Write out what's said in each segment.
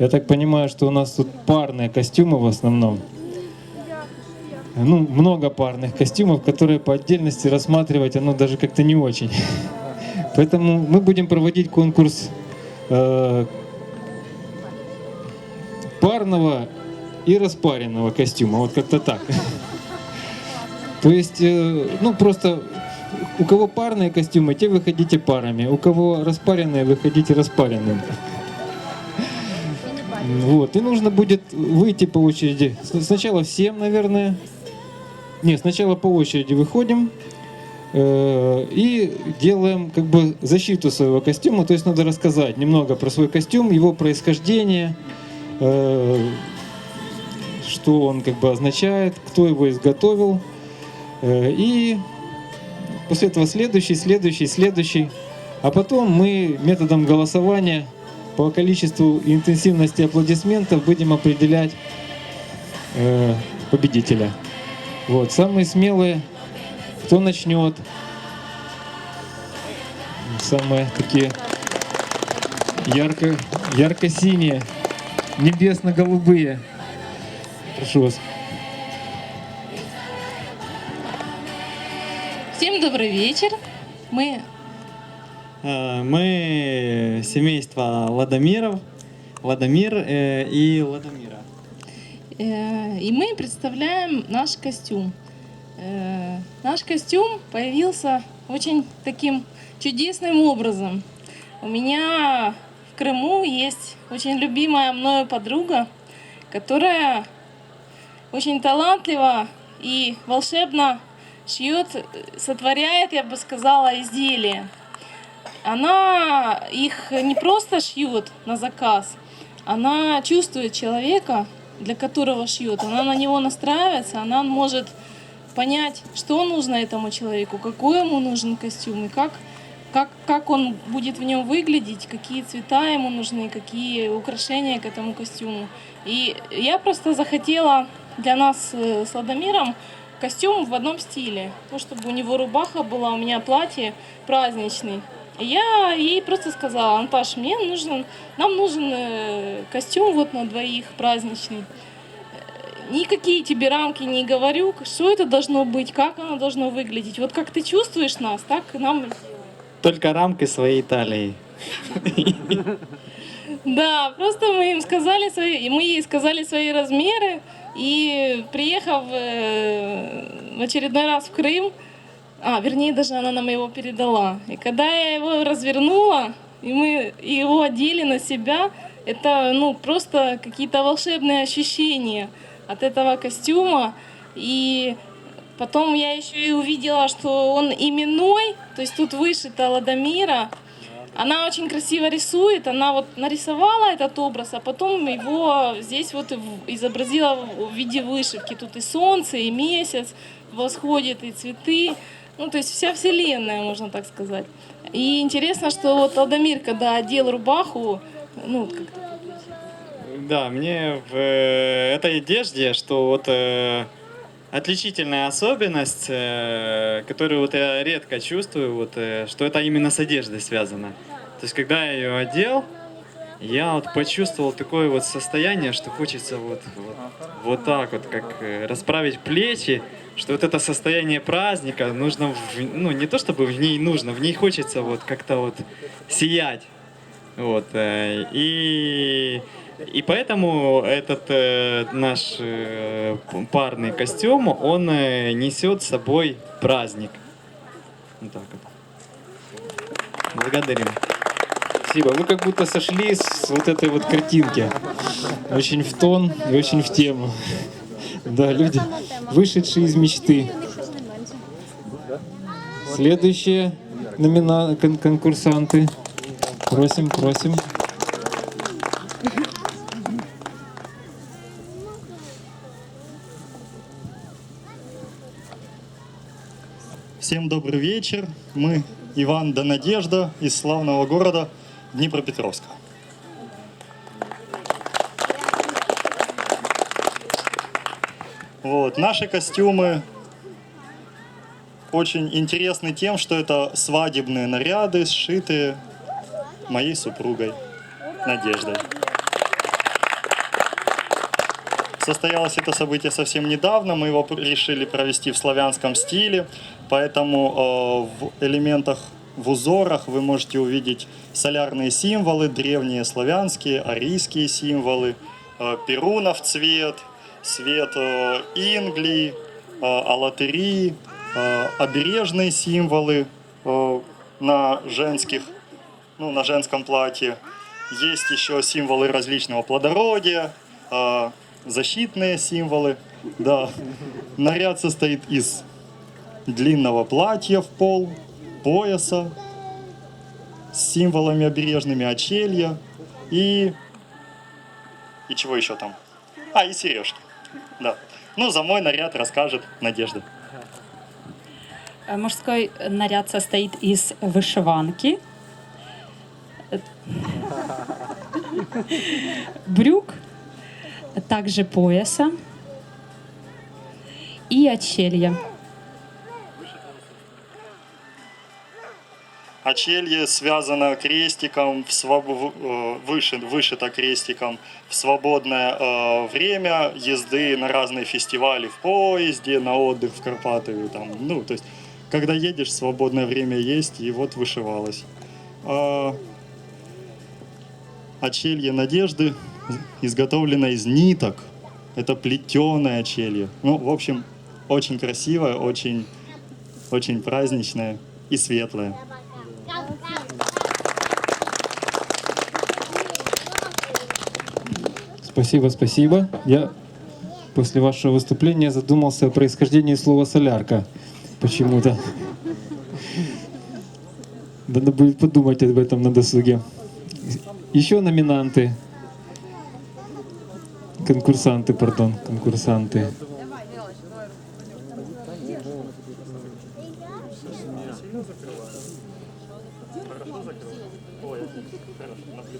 Я так понимаю, что у нас тут парные костюмы в основном. Ну, много парных костюмов, которые по отдельности рассматривать, оно даже как-то не очень. Поэтому мы будем проводить конкурс э, парного и распаренного костюма. Вот как-то так. То есть, э, ну просто у кого парные костюмы, те выходите парами. У кого распаренные, выходите распаренными. Вот. И нужно будет выйти по очереди. Сначала всем, наверное. Нет, сначала по очереди выходим э, и делаем как бы защиту своего костюма. То есть надо рассказать немного про свой костюм, его происхождение, э, что он как бы означает, кто его изготовил. Э, И после этого следующий, следующий, следующий. А потом мы методом голосования по количеству интенсивности аплодисментов будем определять э, победителя. Вот, самые смелые, кто начнет. Самые такие ярко, ярко-синие, небесно-голубые. Прошу вас. Всем добрый вечер. Мы Мы семейство Ладомиров, Ладомир э, и Ладомира. э, и мы представляем наш костюм. Э, наш костюм появился очень таким чудесным образом. У меня в Крыму есть очень любимая мною подруга, которая очень талантливо и волшебно шьет, сотворяет, я бы сказала, изделия. Она их не просто шьет на заказ, она чувствует человека, для которого шьет, она на него настраивается, она может понять, что нужно этому человеку, какой ему нужен костюм и как, как, как он будет в нем выглядеть, какие цвета ему нужны, какие украшения к этому костюму. И я просто захотела для нас э, с Ладомиром костюм в одном стиле. Ну, чтобы у него рубаха была, у меня платье праздничный. И я ей просто сказала, Анташ, мне нужен, нам нужен э, костюм вот на двоих праздничный. Никакие тебе рамки не говорю, что это должно быть, как оно должно выглядеть. Вот как ты чувствуешь нас, так нам Только рамкой своей талии. Да, просто мы им сказали свои, мы ей сказали свои размеры, и приехав э, в очередной раз в Крым, а, вернее, даже она нам его передала. И когда я его развернула, и мы его одели на себя, это, ну, просто какие-то волшебные ощущения от этого костюма. И потом я еще и увидела, что он именной, то есть тут вышито Ладомира, она очень красиво рисует, она вот нарисовала этот образ, а потом его здесь вот изобразила в виде вышивки. Тут и солнце, и месяц восходит, и цветы. Ну, то есть вся вселенная, можно так сказать. И интересно, что вот Алдамир, когда одел рубаху, ну, вот как Да, мне в э, этой одежде, что вот э, отличительная особенность, э, которую вот я редко чувствую, вот, что это именно с одеждой связано. То есть, когда я ее одел, я вот почувствовал такое вот состояние, что хочется вот, вот, вот так вот, как расправить плечи, что вот это состояние праздника нужно, в- ну не то чтобы в ней нужно, в ней хочется вот как-то вот сиять. Вот, э, и, и поэтому этот э, наш э, парный костюм, он э, несет с собой праздник. Вот так вот. Благодарим. Спасибо. Вы как будто сошли с вот этой вот картинки. Очень в тон и очень в тему. Да, люди, вышедшие из мечты. Следующие номина... кон- конкурсанты. Просим, просим. Всем добрый вечер. Мы Иван да Надежда из славного города Днепропетровска. Вот. Наши костюмы очень интересны тем, что это свадебные наряды, сшитые моей супругой Надеждой. Состоялось это событие совсем недавно, мы его решили провести в славянском стиле, поэтому э, в элементах, в узорах вы можете увидеть солярные символы, древние славянские, арийские символы, э, перунов цвет, цвет э, ингли, э, алатыри, э, обережные символы э, на женских, ну, на женском платье. Есть еще символы различного плодородия, защитные символы. Да. Наряд состоит из длинного платья в пол, пояса с символами обережными, очелья и... И чего еще там? А, и сережки. Да. Ну, за мой наряд расскажет Надежда. Э, Мужской наряд состоит из вышиванки, э, брюк, также пояса и очелья. Очелье связано крестиком, в своб- э, выши- вышито крестиком в свободное э, время езды на разные фестивали в поезде, на отдых в Карпаты. Там, ну, то есть, когда едешь, свободное время есть, и вот вышивалось. А, очелье надежды изготовлено из ниток. Это плетеное очелье. Ну, в общем, очень красивое, очень, очень праздничное и светлое. Спасибо, спасибо. Я после вашего выступления задумался о происхождении слова солярка. Почему-то. Надо будет подумать об этом на досуге. Еще номинанты. Конкурсанты, пардон, конкурсанты.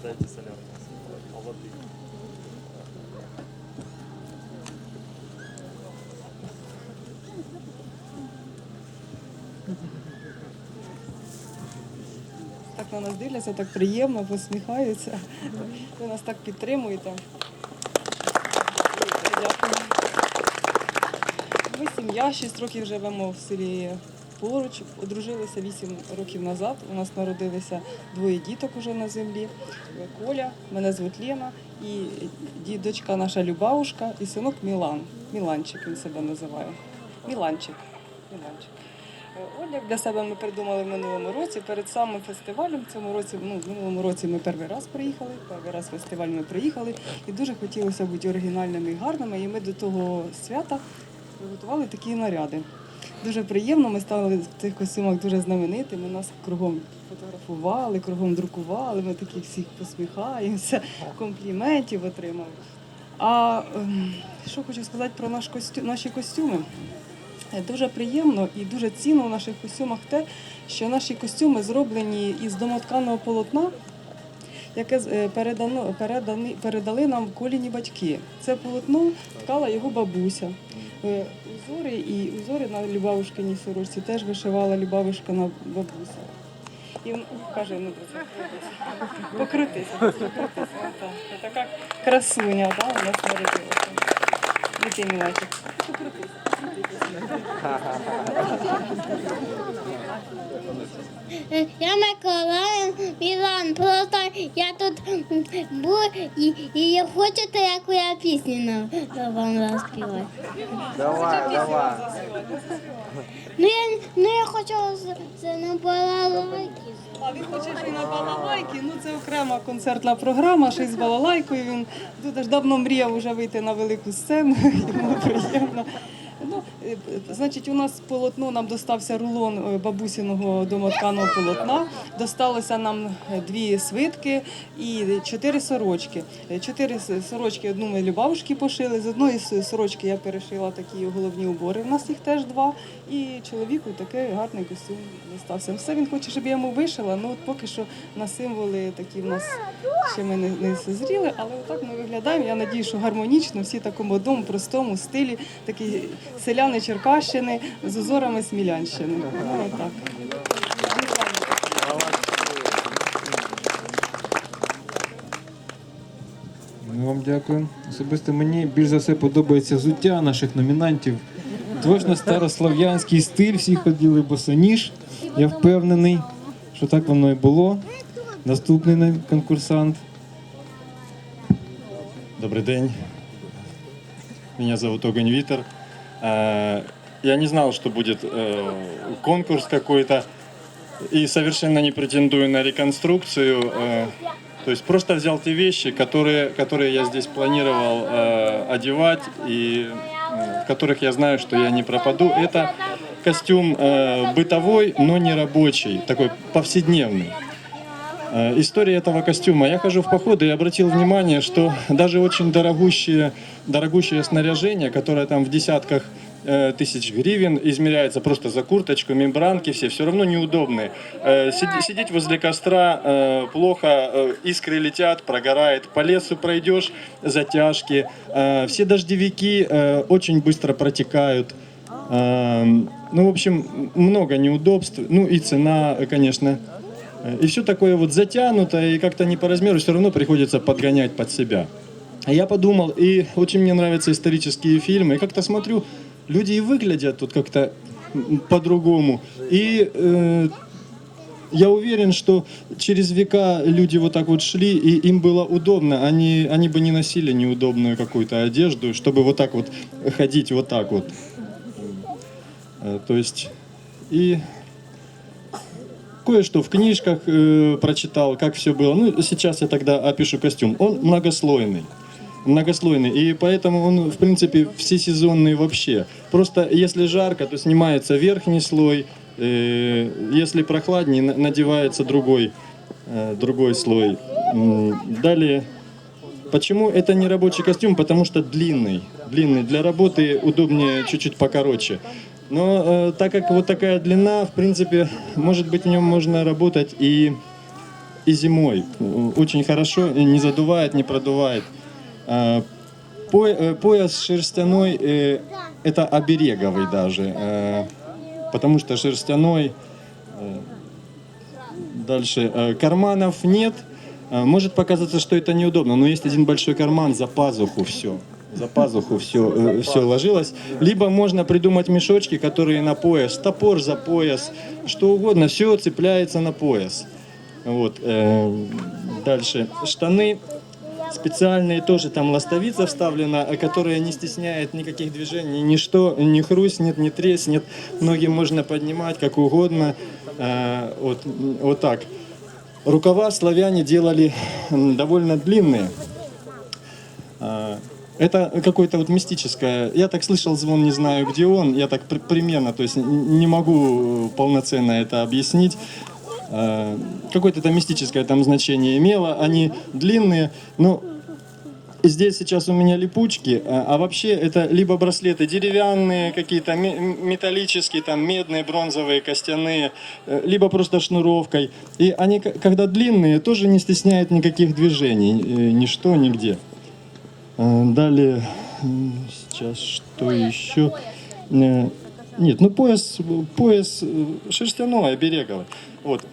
Так на нас дивляться, так приємно, посміхаються. Ви нас так підтримуєте. Дякую. Ми сім'я, 6 років живемо в селі поруч. Одружилися 8 років назад. У нас народилися двоє діток уже на землі. Коля, мене звуть Лена, і ді- дочка наша Любавушка, і синок Мілан. Міланчик він себе називає. Міланчик. Міланчик. Е, Одяг для себе ми придумали в минулому році. Перед самим фестивалем цьому році, ну в минулому році ми перший раз приїхали. Перший раз фестиваль ми приїхали, і дуже хотілося бути оригінальними і гарними. І ми до того свята приготували такі наряди. Дуже приємно. Ми стали в цих костюмах дуже знаменитими. Нас кругом фотографували, кругом друкували. Ми такі всіх посміхаємося, компліментів отримали. А ем, що хочу сказати про наш костю... наші костюми. Дуже приємно і дуже цінно в наших костюмах те, що наші костюми зроблені із домотканого полотна, яке е, передано, передані, передали нам коліні батьки. Це полотно ткала його бабуся. Е, Узори і узори на Любавушкиній сорочці теж вишивала Любавушкина бабуся. І він каже, ну покрутися, покрутися. Така красуня, да, у нас народилася. Дитині. Покрутися. Я Миколаїв, Мілан, просто я тут був і, і я хочете, яку я пісню вам заспівати. Давай, давай. Ну я, ну я хочу з на балалайки. А він хоче й на балалайки. Ну це окрема концертна програма, ще й з балалайкою. Він дуже давно мріяв вже вийти на велику сцену. Йому приємно. Ну, е, значить, у нас полотно нам достався рулон е, бабусиного домотканого полотна. Досталося нам е, дві свитки і чотири сорочки. Чотири сорочки одну ми Любавушки пошили. З одної сорочки я перешила такі головні убори. У нас їх теж два. І чоловіку такий гарний костюм достався. Все він хоче, щоб я йому вишила. Ну от поки що на символи такі в нас ще ми не, не зріли, але отак ми виглядаємо. Я надію, що гармонічно, всі такому одному, простому стилі, такі селяни Черкащини з узорами Смілянщини. Ну, отак. Ну, вам дякую. Особисто мені більш за все подобається взуття наших номінантів. Точно старослов'янський стиль, всі ходили босоніж. Я впевнений, що так воно і було. Наступний конкурсант. Добрый день. Меня зовут Огонь Витер. Э, Я не знал, что будет э, конкурс какой-то. И совершенно не претендую на реконструкцию. э, То есть просто взял те вещи, которые, которые я здесь планировал одевать и в которых я знаю, что я не пропаду. Это костюм бытовой, но не рабочий, такой повседневный. Э, История этого костюма. Я хожу в походы и обратил внимание, что даже очень дорогущее, дорогущее снаряжение, которое там в десятках э, тысяч гривен измеряется просто за курточку, мембранки все, все равно неудобные. Э, Сидеть возле костра плохо, искры летят, прогорает, по лесу пройдешь, затяжки. Все дождевики очень быстро протекают. Эм, Ну, в общем, много неудобств. Ну и цена, конечно, и все такое вот затянуто, и как-то не по размеру, все равно приходится подгонять под себя. А я подумал, и очень мне нравятся исторические фильмы, и как-то смотрю, люди и выглядят тут как-то по-другому. И э, я уверен, что через века люди вот так вот шли, и им было удобно. Они, они бы не носили неудобную какую-то одежду, чтобы вот так вот ходить вот так вот. Э, То есть, и кое-что в книжках э, прочитал, как все было. Ну, сейчас я тогда опишу костюм. Он многослойный. Многослойный. И поэтому он, в принципе, всесезонный вообще. Просто если жарко, то снимается верхний слой. э, если прохладнее, на- надевается другой, э, другой слой. Далее. Почему это не рабочий костюм? Потому что длинный. Длинный. Для работы удобнее чуть-чуть покороче. Но э, так как вот такая длина, в принципе, может быть, в нем можно работать и, и зимой. Э, Очень хорошо, не задувает, не продувает. А, по- э, пояс шерстяной, э, это обереговый даже, э, потому что шерстяной, э, дальше, э, карманов нет. Э, Может показаться, что это неудобно, но есть один большой карман за пазуху все. За пазуху все, все ложилось. Либо можно придумать мешочки, которые на пояс, топор за пояс, что угодно, все цепляется на пояс. Вот. э, Дальше. Штаны специальные, тоже там ластовица вставлена, э, которая не стесняет никаких движений, ничто не хрустнет, не треснет. Ноги можно поднимать как угодно. Э, Вот, вот так. Рукава славяне делали довольно длинные. Это какое-то вот мистическое. Я так слышал звон, не знаю, где он. Я так при- примерно, то есть не могу э, полноценно это объяснить. А, Какое-то это мистическое там значение имело. Они длинные, но Здесь сейчас у меня липучки, а, а вообще это либо браслеты деревянные, какие-то металлические, там медные, бронзовые, костяные, э, либо просто шнуровкой. И они, когда длинные, тоже не стесняют никаких движений, э, ничто, нигде. А, Далее, сейчас что еще? Э, Нет, ну пояс, пояс э, шерстяной, обереговый. Вот.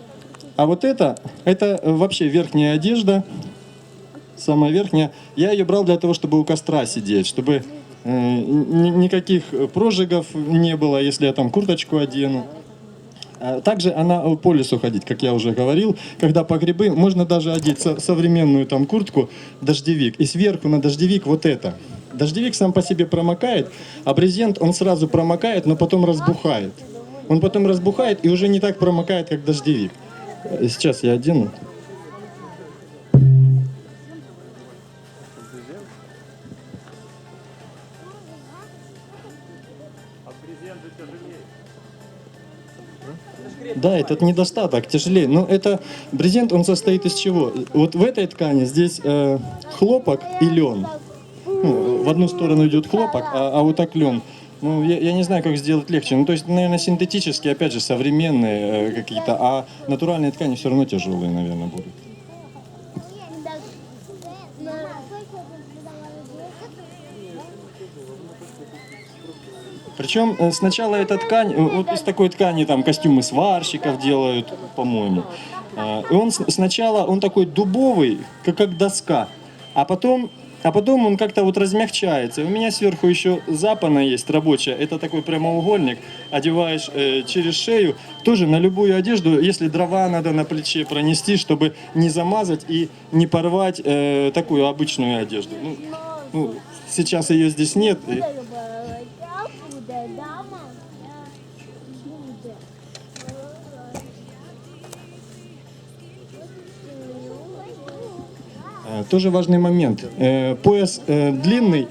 А вот это, это вообще верхняя одежда, самая верхняя. Я ее брал для того, чтобы у костра сидеть, чтобы э, ни- никаких прожигов не было, если я там курточку одену. А Также она э, по лесу ходить, как я уже говорил. Когда по грибы, можно даже одеть со- современную там куртку, дождевик, и сверху на дождевик вот это. Дождевик сам по себе промокает, а брезент он сразу промокает, но потом разбухает. Он потом разбухает и уже не так промокает, как дождевик. Э, Сейчас я одену. Да, этот недостаток тяжелее. Но это брезент, он состоит из чего? Вот в этой ткани здесь э, хлопок и лен. Ну, в одну сторону идет хлопок, а, а вот так лен. Ну, я, я не знаю, как сделать легче. Ну, то есть, наверное, синтетические, опять же, современные э, какие-то, а натуральные ткани все равно тяжелые, наверное, будут. Причем э, сначала эта ткань, э, вот из такой ткани там костюмы сварщиков делают, по-моему. А, И он сначала, он такой дубовый, как, как доска, а потом а потом он как-то вот размягчается. У меня сверху еще запана есть рабочая. Это такой прямоугольник. Одеваешь э, через шею. Тоже на любую одежду, если дрова надо на плече пронести, чтобы не замазать и не порвать э, такую обычную одежду. Ну, ну, сейчас ее здесь нет. и- Тоже важный момент. Э, Пояс э, длинный.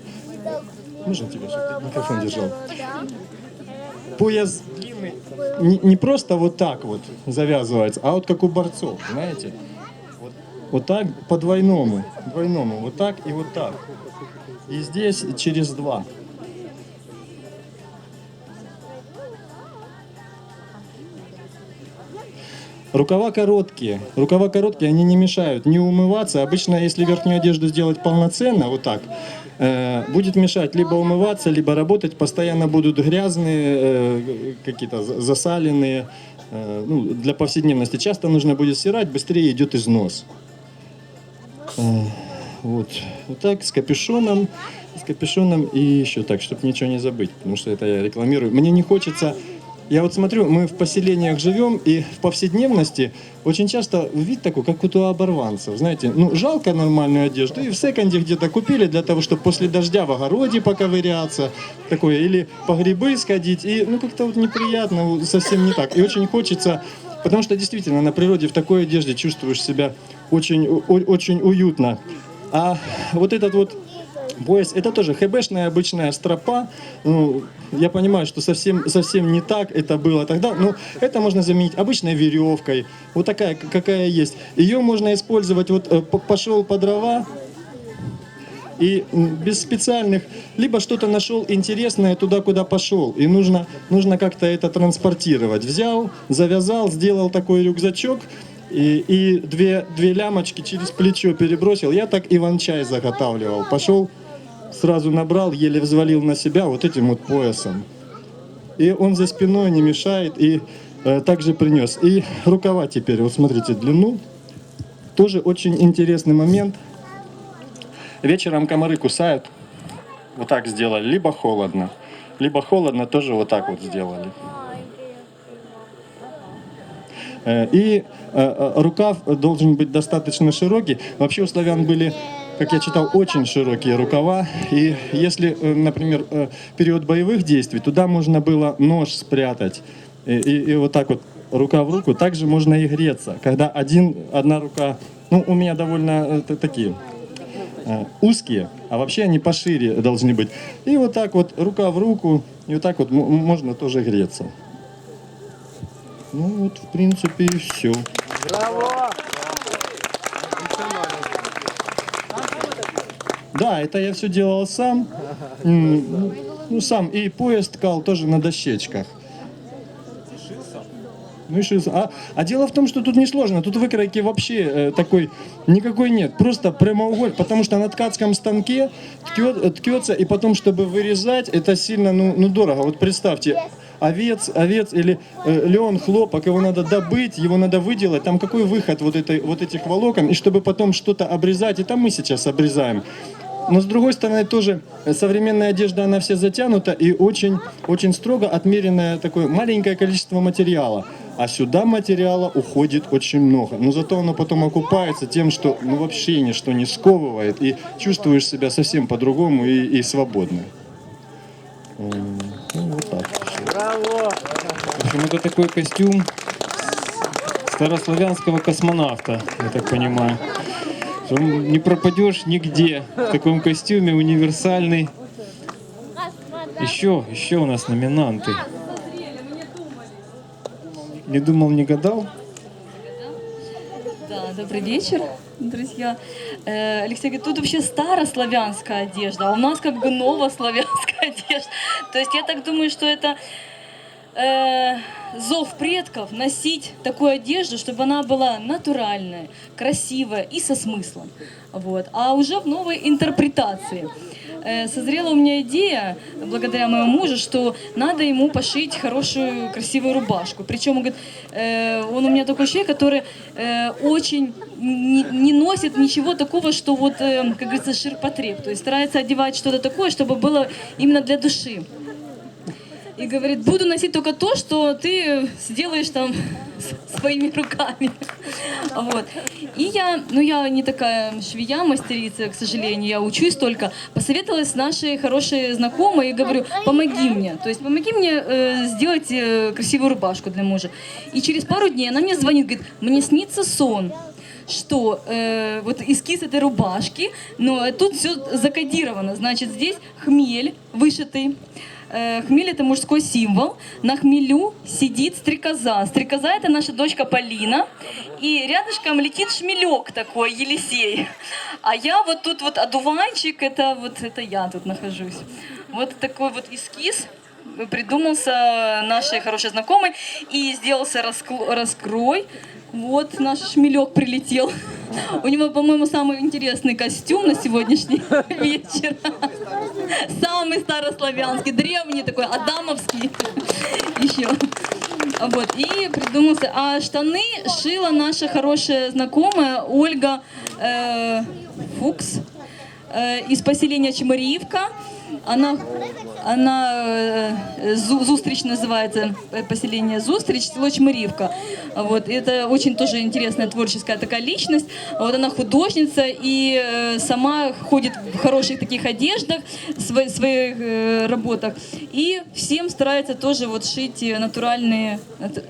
Можно тебе, чтобы ты микрофон держал? Пояс длинный. Не, не просто вот так вот завязывается, а вот как у борцов, знаете? Вот, вот так по двойному, двойному, вот так и вот так. И здесь через два. Рукава короткие. Рукава короткие, они не мешают не умываться. Обычно, если верхнюю одежду сделать полноценно, вот так, э, будет мешать либо умываться, либо работать. Постоянно будут грязные, э, какие-то за- засаленные. Э, ну, для повседневности часто нужно будет стирать, быстрее идет износ. Э, вот. вот так, с капюшоном. С капюшоном и еще так, чтобы ничего не забыть, потому что это я рекламирую. Мне не хочется я вот смотрю, мы в поселениях живем, и в повседневности очень часто вид такой, как у оборванцев. Знаете, ну, жалко нормальную одежду, и в секонде где-то купили для того, чтобы после дождя в огороде поковыряться, такое, или по грибы сходить, и, ну, как-то вот неприятно, совсем не так. И очень хочется, потому что действительно на природе в такой одежде чувствуешь себя очень, очень уютно. А вот этот вот Пояс это тоже хэбэшная обычная стропа. Ну, я понимаю, что совсем, совсем не так это было тогда, но это можно заменить обычной веревкой, вот такая, какая есть. Ее можно использовать, вот э, пошел по дрова, и без специальных, либо что-то нашел интересное туда, куда пошел, и нужно, нужно как-то это транспортировать. Взял, завязал, сделал такой рюкзачок, и, и две, две лямочки через плечо перебросил. Я так иван-чай заготавливал. Пошел, сразу набрал, еле взвалил на себя вот этим вот поясом. И он за спиной не мешает, и э, также принес. И рукава теперь, вот смотрите, длину. Тоже очень интересный момент. Вечером комары кусают. Вот так сделали. Либо холодно. Либо холодно, тоже вот так вот сделали. Э, И э, э, рукав должен быть достаточно широкий. Вообще у славян были, как я читал, очень широкие рукава. И если, например, период боевых действий, туда можно было нож спрятать. И, и- и вот так вот рука в руку. Также можно и греться. Когда один, одна рука, ну у меня довольно такие узкие, а вообще они пошире должны быть. И вот так вот рука в руку, и вот так вот можно тоже греться. Ну вот, в принципе, и все. Браво! Да, это я все делал сам. Ну, Ну, сам. И поезд ткал тоже на дощечках. Ну и шился. А, а дело в том, что тут несложно. Тут выкройки вообще э, такой никакой нет. Просто прямоуголь. Потому что на ткацком станке ткет- ткется, и потом, чтобы вырезать, это сильно ну, ну, дорого. Вот представьте, овец, овец или э, лен, хлопок, его надо добыть, его надо выделать. Там какой выход вот, этой, вот этих волокон, и чтобы потом что-то обрезать, и там мы сейчас обрезаем. Но с другой стороны тоже современная одежда, она вся затянута и очень, очень строго отмеренное такое маленькое количество материала. А сюда материала уходит очень много. Но зато оно потом окупается тем, что ну, вообще ничто не сковывает. И чувствуешь себя совсем по-другому и, и свободно. М, Ну, вот так. В общем, это такой костюм старославянского космонавта, я так понимаю. Не пропадешь нигде в таком костюме, универсальный. Еще, еще у нас номинанты. Не думал, не гадал. Да, добрый вечер, друзья. Э, Алексей говорит, тут вообще старославянская одежда, а у нас как бы новославянская одежда. То есть я так думаю, что это э, зов предков носить такую одежду, чтобы она была натуральная, красивая и со смыслом. Вот. А уже в новой интерпретации. Э, Созрела у меня идея, благодаря моему мужу, что надо ему пошить хорошую, красивую рубашку. Причем, он говорит, э, он у меня такой человек, который э, очень не, не носит ничего такого, что вот, э, как говорится, ширпотреб. То есть старается одевать что-то такое, чтобы было именно для души. И говорит, буду носить только то, что ты сделаешь там своими руками. Вот. И я, ну я не такая швея, мастерица, к сожалению, я учусь только. Посоветовалась с нашей хорошей знакомой и говорю, помоги мне. То есть помоги мне э, сделать э, красивую рубашку для мужа. И через пару дней она мне звонит, говорит, мне снится сон что э, вот эскиз этой рубашки, но тут все закодировано. Значит, здесь хмель вышитый. Э, хмель это мужской символ. На хмелю сидит стрекоза. Стрекоза это наша дочка Полина. И рядышком летит шмелек такой, Елисей. А я вот тут вот одуванчик, это вот это я тут нахожусь. Вот такой вот эскиз придумался нашей хорошей знакомой и сделался раскрой. Вот наш шмелек прилетел. У него, по-моему, самый интересный костюм на сегодняшний вечер. Самый старославянский, древний такой, адамовский еще. Вот, и придумался. А штаны шила наша хорошая знакомая Ольга э, Фукс э, из поселения Чемариевка. Она, она э, Зу- Зустрич называется, э, поселение Зустрич, село Чмырivka. Вот, это очень тоже интересная творческая такая личность. Вот она художница и э, сама ходит в хороших таких одеждах, в своих работах. И всем старается тоже вот шить натуральные... нат-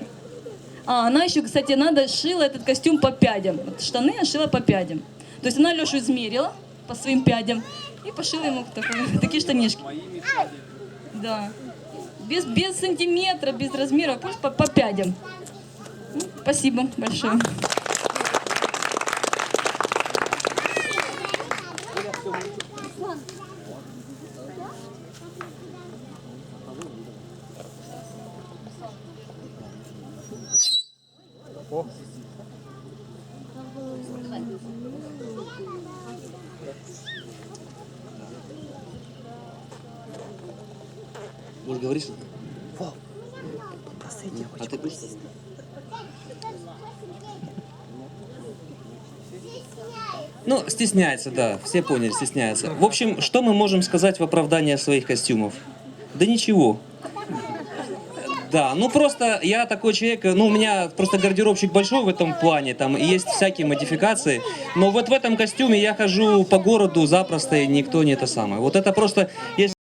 А, она еще, кстати, надо шила этот костюм по пядям. Штаны я шила по пядям. То есть она Лешу измерила по своим пядям и пошила ему такой- такие штанишки. Да. Без, без сантиметра, без размера, пусть по, по пядям. Ну, Спасибо большое. Может, говоришь? А ты Ну, стесняется, да, все поняли, стесняется. В общем, что мы можем сказать в оправдание своих костюмов? Да ничего. Да, ну просто я такой человек, ну у меня просто гардеробчик большой в этом плане, там есть всякие модификации, но вот в этом костюме я хожу по городу запросто, и никто не это самое. Вот это просто, если